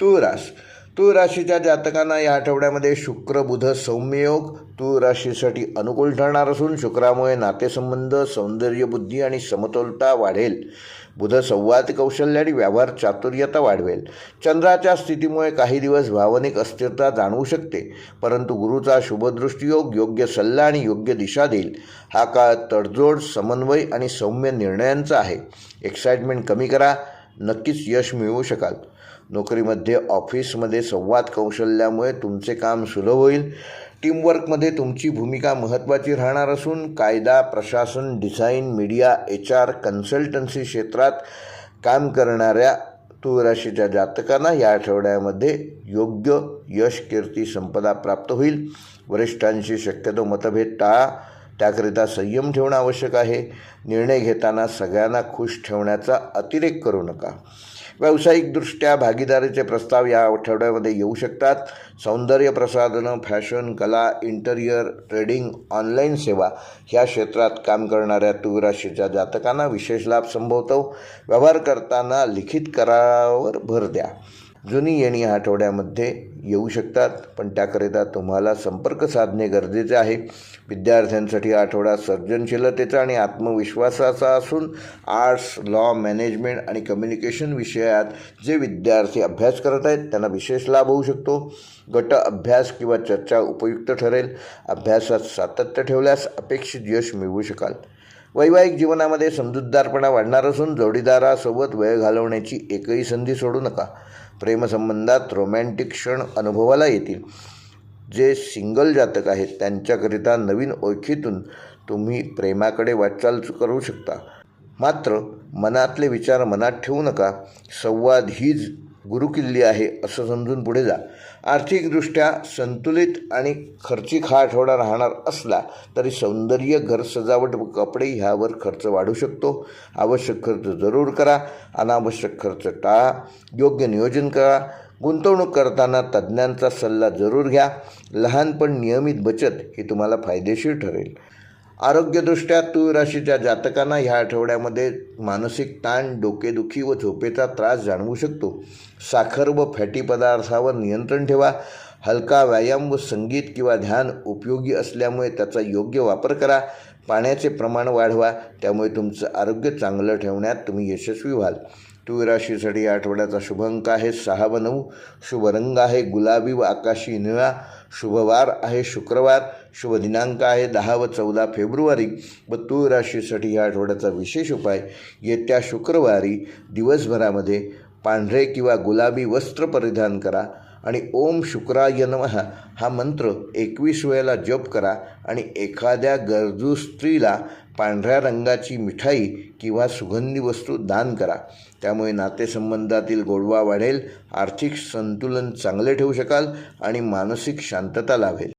तूळ रास तूळ राशीच्या जातकांना या आठवड्यामध्ये शुक्र बुध सौम्ययोग तूळ राशीसाठी अनुकूल ठरणार असून शुक्रामुळे नातेसंबंध सौंदर्य बुद्धी आणि समतोलता वाढेल. बुध संवाद कौशल्य आणि व्यवहार चातुर्यता वाढवेल. चंद्राच्या स्थितीमुळे काही दिवस भावनिक अस्थिरता जाणवू शकते परंतु गुरुचा शुभदृष्टीयोग योग्य सल्ला आणि योग्य दिशा देईल. हा काळ तडजोड समन्वय आणि सौम्य निर्णयांचा आहे. एक्साइटमेंट कमी करा नक्कीच यश मिळवू शकाल. नोकरीमध्ये ऑफिसमध्ये संवाद कौशल्यामुळे तुमचे काम सुलभ होईल. टीमवर्कमध्ये तुमची भूमिका महत्त्वाची राहणार असून कायदा प्रशासन design media H R consultancy क्षेत्रात काम करणाऱ्या तूळ राशीच्या जातकांना या आठवड्यामध्ये योग्य यश कीर्ती संपदा प्राप्त होईल. वरिष्ठांशी शक्यतो मतभेद टाळा. त्याकरिता संयम ठेवणं आवश्यक आहे. निर्णय घेताना सगळ्यांना खुश ठेवण्याचा अतिरेक करू नका. व्यावसायिकदृष्ट्या भागीदारीचे प्रस्ताव या आठवड्यामध्ये येऊ शकतात. सौंदर्य प्रसाधनं फॅशन कला इंटेरियर ट्रेडिंग ऑनलाईन सेवा ह्या क्षेत्रात काम करणाऱ्या तुविराशीच्या जातकांना विशेष लाभ संभवतो. व्यवहार करताना लिखित करारावर भर द्या. जुनी येणी या आठवड्यामध्ये येऊ शकतात पण त्याकरिता तुम्हाला संपर्क साधणे गरजेचे आहे. विद्यार्थ्यांसाठी आठवडा सर्जनशीलतेचा आणि आत्मविश्वासाचा असून आर्ट्स लॉ मॅनेजमेंट आणि कम्युनिकेशन विषयात जे विद्यार्थी अभ्यास करत आहेत त्यांना विशेष लाभ होऊ शकतो. गट अभ्यास किंवा चर्चा उपयुक्त ठरेल. अभ्यासात सातत्य ठेवल्यास अपेक्षित यश मिळवू शकाल. वैवाहिक जीवनामध्ये समजूतदारपणा वाढणार असून जोडीदारासोबत वेळ घालवण्याची एकही संधी सोडू नका. प्रेमसंबंधात रोमॅन्टिक क्षण अनुभवाला येतील. जे सिंगल जातक आहेत त्यांच्याकरिता नवीन ओळखीतून तुम्ही प्रेमाकडे वाटचाल करू शकता. मात्र मनातले विचार मनात ठेवू नका. संवाद हीच गुरुकिल्ली आहे असं समजून पुढे जा. आर्थिकदृष्ट्या संतुलित आणि खर्चिक हा आठवडा राहणार असला तरी सौंदर्य घर सजावट व कपडे ह्यावर खर्च वाढू शकतो. आवश्यक खर्च जरूर करा. अनावश्यक खर्च टाळा. योग्य नियोजन करा. गुंतवणूक करताना तज्ज्ञांचा सल्ला जरूर घ्या. लहान पण नियमित बचत ही तुम्हाला फायदेशीर ठरेल. आरोग्यदृष्ट्या तूळ राशीच्या जातकांना ह्या आठवड्यामध्ये मानसिक ताण डोकेदुखी व झोपेचा त्रास जाणवू शकतो. साखर व फॅटी पदार्थावर नियंत्रण ठेवा. हलका व्यायाम व संगीत किंवा ध्यान उपयोगी असल्यामुळे त्याचा योग्य वापर करा. पाण्याचे प्रमाण वाढवा. त्यामुळे तुमचं आरोग्य चांगलं ठेवण्यात तुम्ही यशस्वी व्हाल. राशीसाठी या आठवड्याचा शुभ अंक आहे सहा व नऊ शुभ रंग आहे गुलाबी व आकाशी निळा. शुभवार आहे शुक्रवार. शुभ दिनांक आहे दहा व चौदा फेब्रुवारी. व तूळ राशीसाठी या आठवड्याचा विशेष उपाय येत्या शुक्रवारी दिवसभरामध्ये पांढरे किंवा गुलाबी वस्त्र परिधान करा. आणि ओम शुक्राय नम हा मंत्र एकवीस वेळेला जप करा आणि एखाद्या गरजू स्त्रीला पांढऱ्या रंगाची मिठाई किंवा सुगंधी वस्तू दान करा. त्यामुळे नातेसंबंधातील गोडवा वाढेल आर्थिक संतुलन चांगले ठेवू शकाल आणि मानसिक शांतता लाभेल.